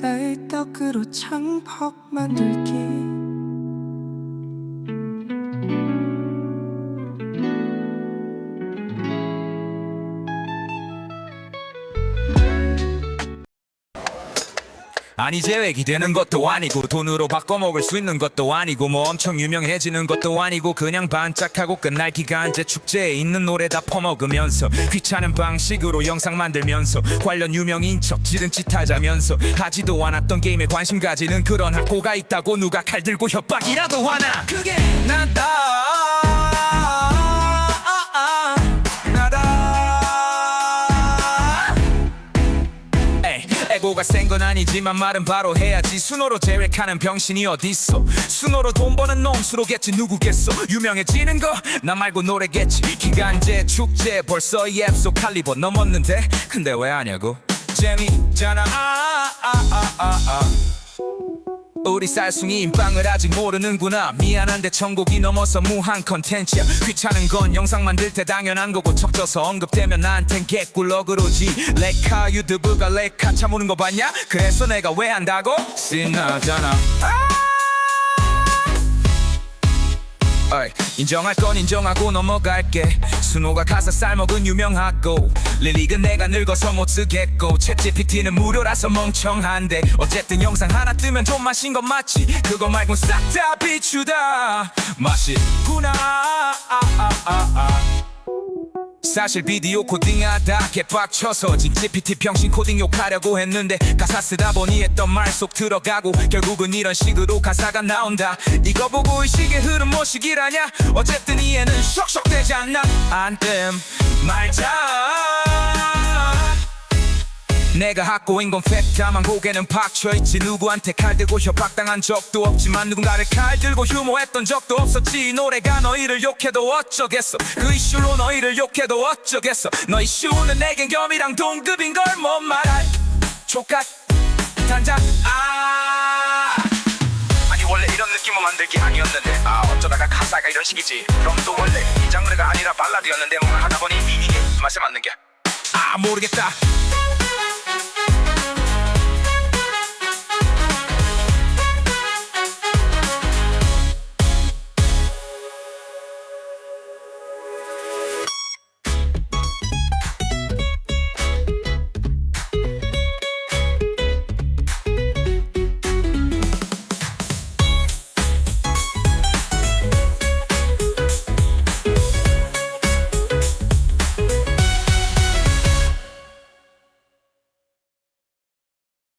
따의 떡으로 창퍽 만들기 아니 재획이 되는 것도 아니고 돈으로 바꿔 먹을 수 있는 것도 아니고 뭐 엄청 유명해지는 것도 아니고 그냥 반짝하고 끝날 기간제 축제에 있는 노래 다 퍼먹으면서 귀찮은 방식으로 영상 만들면서 관련 유명인 척 지른 짓 하자면서 하지도 않았던 게임에 관심 가지는 그런 학고가 있다고 누가 칼 들고 협박이라도 하나. 그게 나다 에고가 센 건 아니지만 말은 바로 해야지. 순호로 제외하는 병신이 어딨어? 순호로 돈 버는 놈 수로겠지. 누구겠어? 유명해지는 거? 나 말고 노래겠지. 기간제 축제 벌써 이 앱소 칼리버 넘었는데? 근데 왜 하냐고? 재미잖아. 아, 아, 아. 우리 쌀숭이 인빵을 아직 모르는구나 미안한데 천국이 넘어서 무한 컨텐츠야 귀찮은 건 영상 만들 때 당연한 거고 척져서 언급되면 나한텐 개꿀러 그러지 레카 유튜브가 레카 참우는 거 봤냐? 그래서 내가 왜 한다고? 신나잖아 어이, 인정할 건 인정하고 넘어갈게. 순호가 가사 쌀먹은 유명하고 릴릭은 내가 늙어서 못 쓰겠고 챗GPT는 무료라서 멍청한데 어쨌든 영상 하나 뜨면 좀 마신 건 맞지? 그거 말곤 싹 다 비추다. 맛있구나. 아, 아, 아, 아. 사실 비디오 코딩하다 개빡쳐서 진 GPT 병신 코딩 욕하려고 했는데 가사 쓰다 보니 했던 말 속 들어가고 결국은 이런 식으로 가사가 나온다. 이거 보고 의식의 흐름 뭐시기라냐? 어쨌든 이해는 쇽쇽 되지 않나? 안뜸 말자 내가 학고인 건 팩트만 고개는 박혀있지. 누구한테 칼 들고 협박당한 적도 없지만 누군가를 칼 들고 휴모했던 적도 없었지. 이 노래가 너희를 욕해도 어쩌겠어. 그 이슈로 너희를 욕해도 어쩌겠어. 너 이슈는 내겐 겸이랑 동급인 걸 못 말할. 족같 단장 아. 아니 원래 이런 느낌으로 만들기 아니었는데. 아 어쩌다가 가사가 이런 식이지. 그럼 또 원래 이 장르가 아니라 발라드였는데 뭔가 하다 보니 이게 맛에 맞는 게. 아 모르겠다